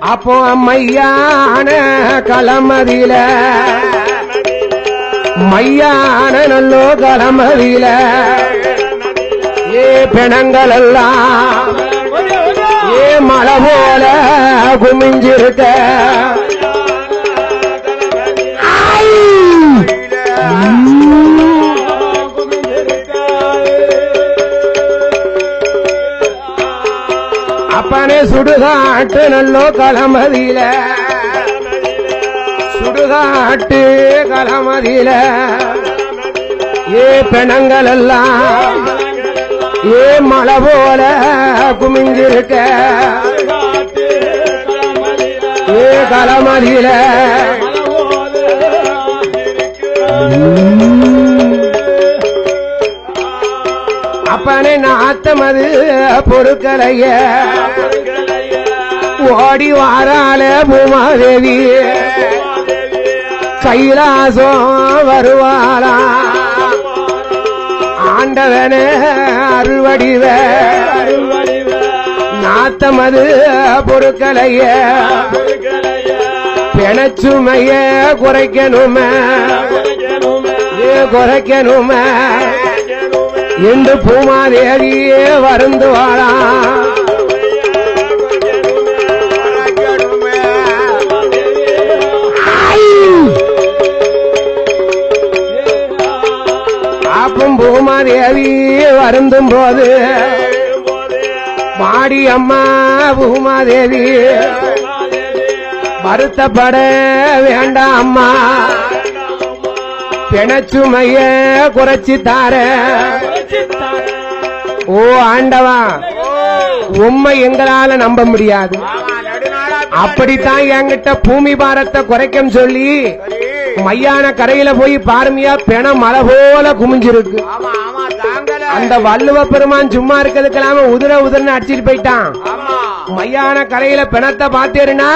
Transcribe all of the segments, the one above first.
அப்போ மையான களமதியில மையான நல்லோ களமதியில ஏ பிணங்கள் எல்லாம் ஏ மழை போல குமிஞ்சிருக்க சுடுகாட்டு நல்லோ களமதியில சுடுகாட்டு களமதியில ஏ பிணங்கள் எல்லாம் ஏ மழை போல குமிஞ்சிருக்க. ஏ களமதியில அப்பனை நாத்தமது பொருட்களைய. ஓடி வாரால பூமாதேவி. கைலாசம் வருவாளா? ஆண்டவனே அருள்வடிவ நாத்தமது பொருட்களைய. பெணச்சுமைய குறைக்கணுமே. ஏ குறைக்கணுமே. என்று பூமாதேவியே வருந்துவாளா? தேவி வருந்தும் போது மாடி அம்மா பூமாதேவி வருத்தப்பட வேண்டாம் அம்மா. பிணச்சுமைய குறைச்சி தார ஓ ஆண்டவா உண்மை எங்களால நம்ப முடியாது. அப்படித்தான் என்கிட்ட பூமி பாரத்தை குறைக்கும் சொல்லி மையான கரையில போய் பாருமையா பிணம் மலை போல குமிஞ்சிருக்கு. அந்த வள்ளுவ பெருமான் சும்மா இருக்கிறதுக்கெல்லாம உதிர உதிரன்னு அடிச்சிட்டு போயிட்டான். மையான கரையில பிணத்தை பார்த்தேருனா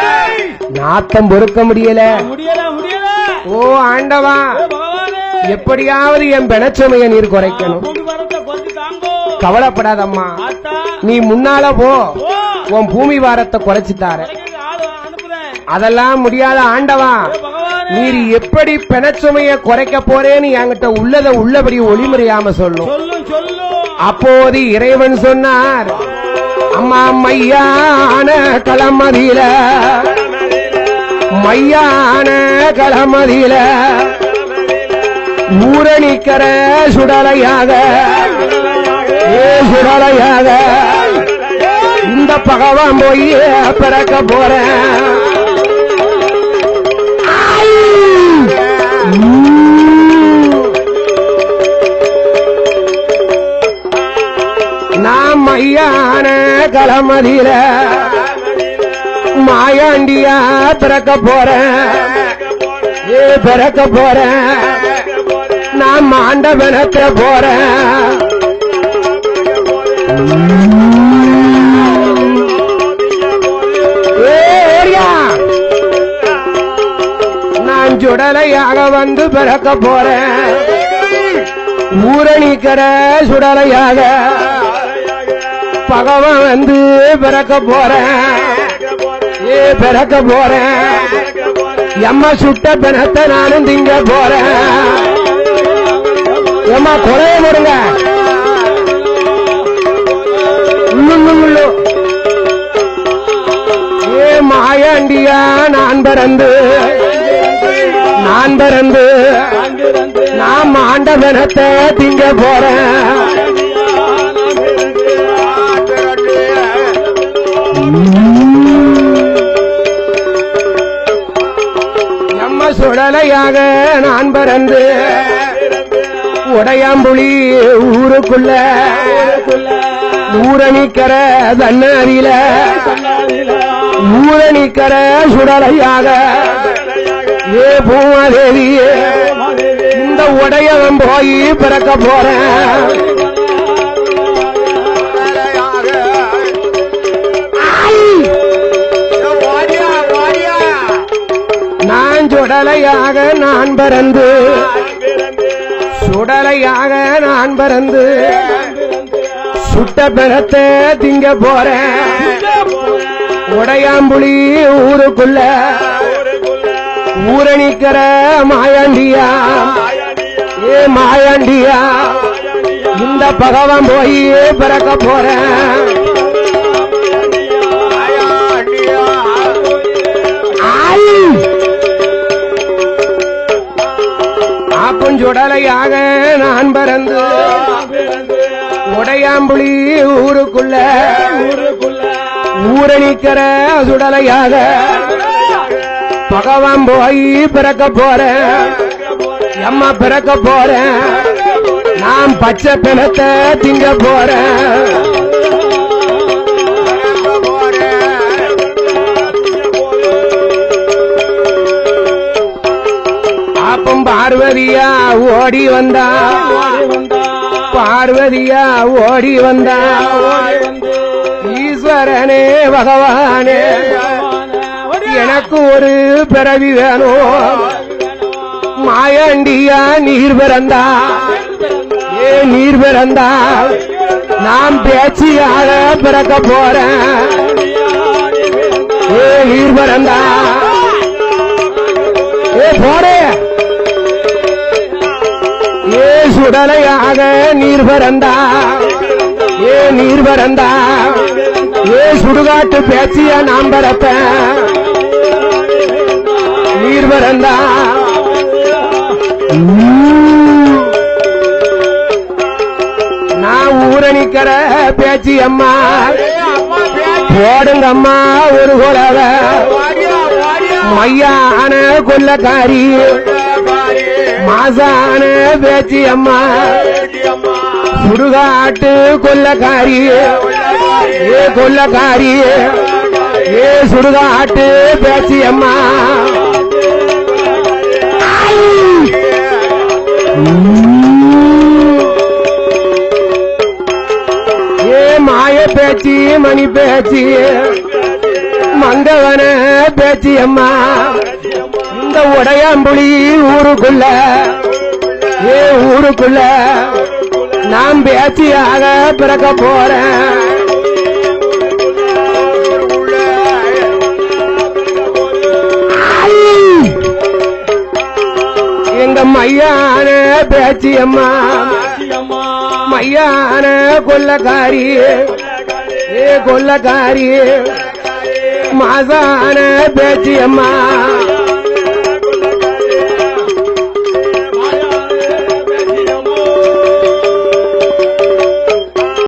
ஏய்! நாத்தம் பொறுக்க முடியல. ஓ ஆண்டவா. எப்படியாவது என் பிணச்சுமைய நீர் குறைக்கணும். வரத்தை கவலைப்படாதம்மா. நீ முன்னால போ. உன் பூமி பாரத்தை குறைச்சு தார கடைக்கு ஆளு அனுப்புறேன். அதெல்லாம் முடியாத ஆண்டவா. நீர் எப்படி பிணச்சுமைய குறைக்க போறேன்னு என்கிட்ட உள்ளத உள்ளபடி ஒளிமுறையாம சொல்லும். அப்போது இறைவன் சொன்னார் அம்மா மையான களமதியில மையான களமதியில ஊரணிக்கர சுடலையாக ஏ சுடலையாக இந்த பகவான் போய் பிறக்க போறேன். நான் மையான களமதியில மாயாண்டியா பிறக்க போறேன். ஏ பிறக்க போறேன். நான் மாண்டவனத்த போறேன். சுடலையாக வந்து பிறக்க போறேன். ஊரணிக்கிற சுடலையாக பகவன் வந்து பிறக்க போறேன். ஏ பிறக்க போறேன். எம்மா சுட்ட பிணத்தை நானும் திங்க போறேன். எம்மா குறைய முடுங்க ஏ மாயாண்டியா நான் பிறந்து நான் பிறந்து நான் மாண்ட பிணத்தை திங்க போறேன். நம்ம சுடலையாக நான் பிறந்து உடையாம்புலி ஊருக்குள்ள ஊரணிக்கர தன்னறியில ஊரணிக்கர சுடலையாக ஏ பூமாதேவியே இந்த உடையவன் போய் பிறக்க போறேன். நான் சுடலையாக நான் பறந்து சுடலையாக நான் பறந்து சுட்ட பிறத்தை திங்க போறேன். உடையாம்புலி ஊருக்குள்ள ஊரணிக்கிற மாயாண்டியா ஏ மாயாண்டியா இந்த பகவான் போய் பிறக்க போறேன் ஆய்! ஆப்புஞ்சுடலையாக நான் பறந்து உடையாம்புலி ஊருக்குள்ள ஊரணிக்கிற சுடலையாக பகவான் போய் பிறக்க போறேன். எம்மா பிறக்க போறேன். நான் பச்சை பிணத்தை திங்க போறேன். அப்பம் பார்வதியா ஓடி வந்தா. பார்வதியா ஓடி வந்தா ஈஸ்வரனே பகவானே. எனக்கு ஒரு பிறவி வேணும். மாயாண்டியா நீர் பிறந்தா ஏ நீர் பிறந்தா நான் பேச்சியால பிறக்க போறேன். ஏ நீர் பிறந்தா ஏ போறே. ஏ சுடலையாக நீர் பிறந்தா ஏ நீர் பிறந்தா ஏ சுடுகாட்டு பேச்சிய நாம் பிறப்பேன். நீர் வரந்தா நான் ஊரணிக்கிற பேச்சு அம்மா. போடுங்க அம்மா ஒரு குலவ மையான கொல்லக்காரி மாசான பேச்சு அம்மா. சுடுகாட்டு கொல்லக்காரி ஏ கொல்லக்காரி ஏ சுடுகாட்டு பேச்சு அம்மா. ஏ மாய பேச்சி மணி பேச்சி மங்கவன பேச்சி அம்மா. இந்த உடையாம்புலி ஊருக்குள்ள ஏ ஊருக்குள்ள நான் பேச்சியாக பிறக்க போறேன். மையான பேச்சி அம்மா மையான கொல்லக்காரி ஏ கொல்லக்காரி மாசான பேச்சி அம்மா